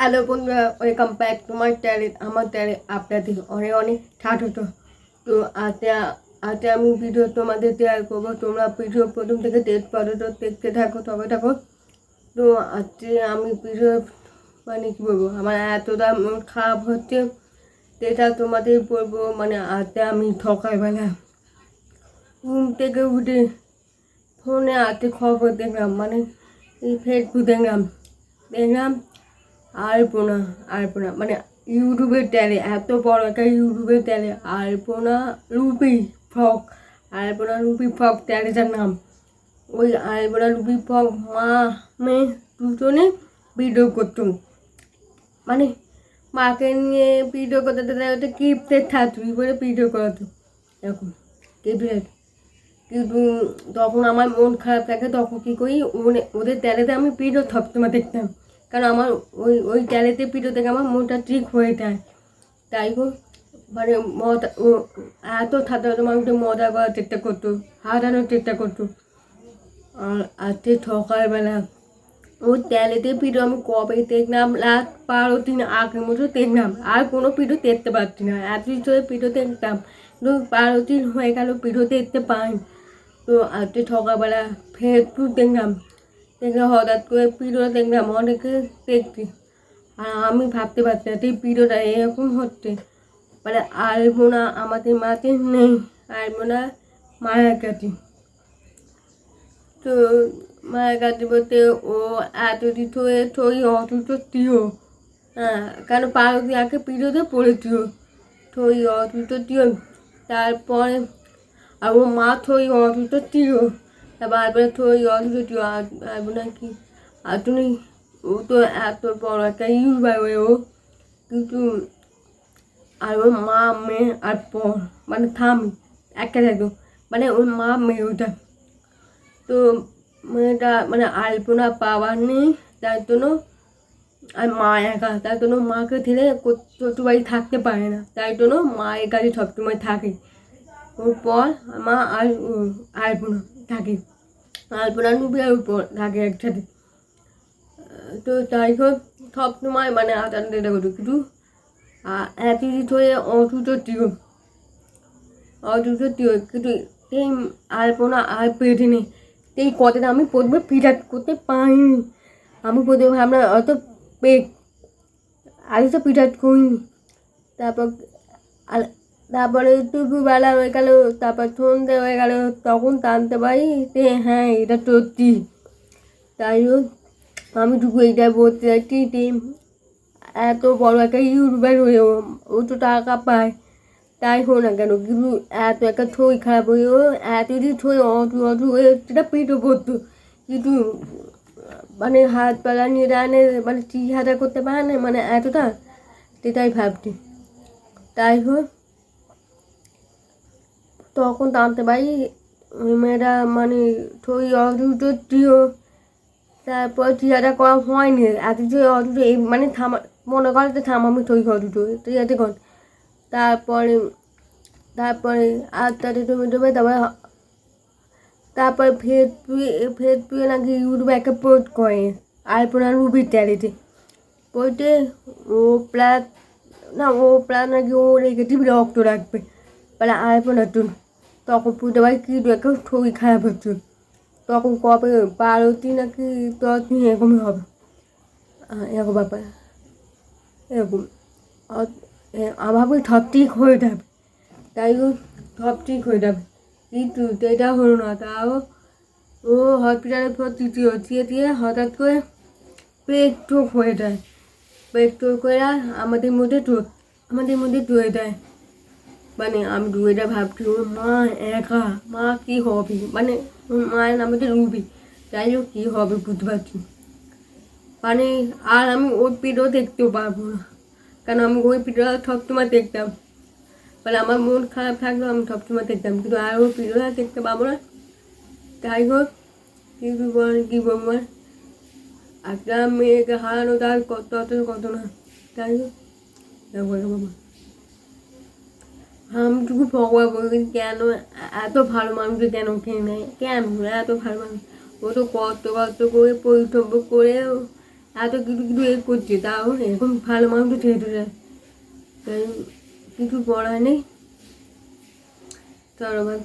Hello বন্ধুরা welcome back to my channel আমার channel আপনাদের অনেক অনেক স্বাগত তো আজকে আজকে আমি ভিডিও তোমাদের শেয়ার করব। তোমরা ভিডিও প্রথম থেকে টেস্ট পারো তো দেখতে থাকো, তবে থাকো। তো আজকে আমি ভিডিও মানে কী বলব, আমার এতটা খারাপ হচ্ছে। সেটা তোমাদের বলব মানে আজকে আমি সকালবেলা ঘুম থেকে উঠে ফোনে আজকে খবর দেখলাম মানে এই ফেসবুক দেখলাম। দেখলাম আলপনা আলপনা মানে ইউটিউবের ট্যালে এত বড় একটা ইউটিউবের ট্যালে আলপনা রুপি ফক আলপনা রুপি ফক ট্যালেটার নাম। ওই আলপনা রুপি ফক মা মেয়ে দুজনে ভিডিও করতো। মানে মাকে নিয়ে ভিডিও করতে ওটা কিপ্টের থাকতুই বলে ভিডিও করাতো? এরকম কিপ্টের কিন্তু তখন আমার মন খারাপ থাকে, তখন কী করি? ওদের ট্যালেতে আমি ভিডিও সবসময় দেখতাম। কারণ আমার ওই ওই ট্যালেতে পিঠো থেকে আমার মনটা ঠিক হয়ে যায়। তাই হোক মানে মজা এত থাকতে মানুষকে মজা করার চেষ্টা করতো হারানোর চেষ্টা করতো। আর আজকে সকালবেলা ওই ট্যালেতে ভিডিও আমি কবে দেখলাম? লাস্ট বারো দিন আগের মতো দেখলাম। আর কোনো ভিডিও দেখতে পাচ্ছি না। এতদিন ধরে ভিডিও দেখতাম তো বারো দিন হয়ে গেল ভিডিও দেখতে পাই তো আজকে সকালবেলা ফেসবুক দেখলাম। দেখলাম হঠাৎ করে ভিডিও দেখলাম অনেকে দেখছি আর আমি ভাবতে পারছি না এই ভিডিওটা এরকম হচ্ছে। মানে আলমোনা আমাদের মাঝে নেই, আলমোনা মারা গেছে তো মায়ের কাছে বলতে ও এতদিন ধরে থই অসুস্থ ছিল। হ্যাঁ কেন পারদি আগে পিঠোতে পড়েছিল? থই অসুস্থ ছিল। তারপরে আর ও মা থই অসুস্থ ছিল। তারপর অসুস্থ ছিল আর আর নাকি তুমি ও তো এত বড় একটা হয়ে ও। কিন্তু আর ওর মা, মেয়ে, আর পর মানে থামি একটা থাকতো মানে ওর মা, মেয়ে ওটা। তো মেয়েটা মানে আলপনা পাওয়ার নেই তার জন্য, আর মা একা, তার জন্য মাকে ছেড়ে শ্বশুর বাড়ি থাকতে পারে না। তাই জন্য মায়ের কাছে সবসময় থাকে। ওর পর মা আর আলপনা থাকে। আলপনা নুবি আর উপর থাকে একসাথে। তো তাই হোক, সব সময় মানে দেটা করতো কিন্তু এতদিন ধরে অসুস্থ ছিল অসুস্থ ছিল কিন্তু এই আলপনা আর পেটে নেই। এই কথাটা আমি প্রথমে ফিরাট করতে পারিনি। আমি প্রথমে ভাবলাম, অত পেট আগে তো ফিরাট করিনি। তারপর আর- তারপরে একটু বেলা হয়ে গেল, তারপর সন্ধে হয়ে গেল, তখন টানতে পারি যে হ্যাঁ এটা সত্যি। তাই হোক, আমি টুকু এইটাই বলতে চাইছি যে এত বড় একটা ইউটিউবার হয়েও ও তো টাকা পায়, তাই হোক না কেন, কিন্তু এত একটা ছই খারাপ হয়েও এতদিন ছই অটু অটু হয়ে সেটা পেটও পড়তো কিন্তু মানে হাত পালা নিয়ে রানে মানে চিহাটা করতে পারে না মানে এতটা, সেটাই ভাবছি। তাই হোক তখন জানতে পারি মেয়েরা মানে ছই অটুটো দিও তারপর টিয়াটা করা হয়নি। এত যে অটুটো এই মানে থামা, মনে করে যে থামামি অটুটো ঠিক আছে কোন তারপরে তারপরে আটটাতে তুমি দেবে তারপরে হ- তারপরে ফেসবুকে ফেসবুকে নাকি ইউটিউবে একটা পোস্ট করে আলপনা রুবির ট্যালিতে পোস্টে ও প্লাস, না ও প্লাস নাকি ও নেগেটিভ রক্ত রাখবে। তখন বুঝতে পারি কি একটা ছবি খারাপ হচ্ছে তখন কবে দিন নাকি দিন এরকমই হবে এরকম ব্যাপার এরকম এ, সব ঠিক হয়ে যাবে তাই সব ঠিক হয়ে যাবে কিন্তু সেটা হলো না তাও ও হসপিটালে ভর্তি ছিল দিয়ে দিয়ে হঠাৎ করে পেট চোখ হয়ে যায় পেট চোখ করে আমাদের মধ্যে চোখ আমাদের মধ্যে ধুয়ে দেয় মানে আমি রুয়েটা ভাবছি ওর মা, একা, মা, কী হবে? মানে ওর মায়ের নাম হচ্ছে রুবি। যাই হোক কী হবে বুঝতে পারছি মানে আর আমি ওই ভিডিও দেখতেও পারব না। কারণ আমি ওই ভিডিওটা সবসময় দেখতাম। মানে আমার মন খারাপ থাকলেও আমি সবসময় দেখতাম। কিন্তু আর ওই ভিডিওটা দেখতে পাবো না। তাই হোক কিন্তু বল, কী বলব আর? একটা মেয়েকে হারানো তার কত কত না। তাই হোক বাবা আমটুকু ভগবান বলবে কেন এত ভালো মানুষ কেন খেয়ে নেয়? কেন এত ভালো মানুষ ও তো কত কত করে পরিশ্রম করে এত কিছু কিছু এ করছে, তাও এখন ভালো মানুষ ছেড়ে তাই কিছু করার নেই। আবার